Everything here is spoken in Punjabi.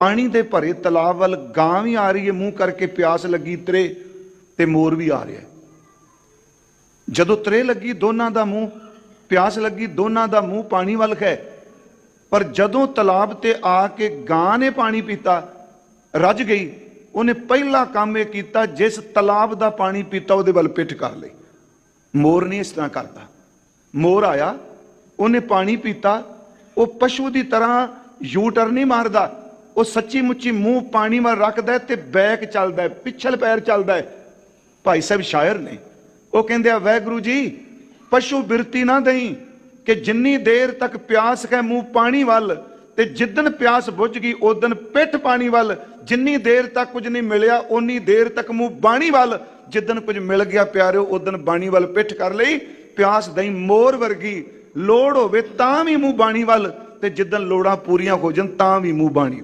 ਪਾਣੀ ਦੇ ਭਰੇ ਤਲਾਬ ਵੱਲ ਗਾਂ ਵੀ ਆ ਰਹੀ ਹੈ, ਮੂੰਹ ਕਰਕੇ ਪਿਆਸ ਲੱਗੀ ਤਰੇ ਤੇ ਮੋਰ ਵੀ ਆ ਰਿਹਾ ਜਦੋਂ ਤਰੇ ਲੱਗੀ, ਦੋਨਾਂ ਦਾ ਮੂੰਹ ਪਿਆਸ ਲੱਗੀ, ਦੋਨਾਂ ਦਾ ਮੂੰਹ ਪਾਣੀ ਵੱਲ ਹੈ ਪਰ ਜਦੋਂ ਤਲਾਬ ਤੇ ਆ ਕੇ ਗਾਂ ਨੇ ਪਾਣੀ ਪੀਤਾ, ਰੱਜ ਗਈ। ਉਹਨੇ ਪਹਿਲਾ ਕੰਮ ਇਹ ਕੀਤਾ, ਜਿਸ ਤਲਾਬ ਦਾ ਪਾਣੀ ਪੀਤਾ, ਉਹਦੇ ਵੱਲ ਪਿੱਠ ਕਰ ਲਈ। ਮੋਰ ਨਹੀਂ ਇਸ ਤਰ੍ਹਾਂ ਕਰਦਾ ਮੋਰ ਆਇਆ, ਉਹਨੇ ਪਾਣੀ ਪੀਤਾ, ਉਹ ਪਸ਼ੂ ਦੀ ਤਰ੍ਹਾਂ ਯੂ ਟਰਨ ਨਹੀਂ ਮਾਰਦਾ। ਉਹ ਸੱਚੀ ਮੁੱਚੀ ਮੂੰਹ ਪਾਣੀ ਵੱਲ ਰੱਖਦਾ ਤੇ ਬੈਕ ਚੱਲਦਾ ਹੈ, ਪਿਛਲ ਪੈਰ ਚੱਲਦਾ ਭਾਈ ਸਾਹਿਬ ਸ਼ਾਇਰ ਨੇ। ਉਹ ਕਹਿੰਦੇ ਆ ਵੈਗੁਰੂ ਜੀ, ਪਸ਼ੂ ਬਿਰਤੀ ਨਾ ਦਈ ਕਿ ਜਿੰਨੀ ਦੇਰ ਤੱਕ ਪਿਆਸ ਹੈ ਮੂੰਹ ਪਾਣੀ ਵੱਲ ਤੇ ਜਿੱਦਨ ਪਿਆਸ ਬੁੱਝ ਗਈ ਉਦਨ ਪਿੱਠ ਪਾਣੀ ਵੱਲ, ਜਿੰਨੀ ਦੇਰ ਤੱਕ ਕੁਝ ਨਹੀਂ ਮਿਲਿਆ ਉਨੀ ਦੇਰ ਤੱਕ ਮੂੰਹ ਬਾਣੀ ਵੱਲ ਜਿੱਦਨ ਕੁਝ ਮਿਲ ਗਿਆ ਪਿਆਰਿਓ ਉਦਨ ਬਾਣੀ ਵੱਲ ਪਿੱਠ ਕਰ ਲਈ, ਪਿਆਸ ਦਈ ਮੋਰ ਵਰਗੀ, ਲੋੜ ਹੋਵੇ ਤਾਂ ਵੀ ਮੂੰਹ ਬਾਣੀ ਵੱਲ ਤੇ ਜਿੱਦਨ ਲੋੜਾਂ ਪੂਰੀਆਂ ਹੋ ਜਾਣ ਤਾਂ ਵੀ ਮੂੰਹ ਬਾਣੀ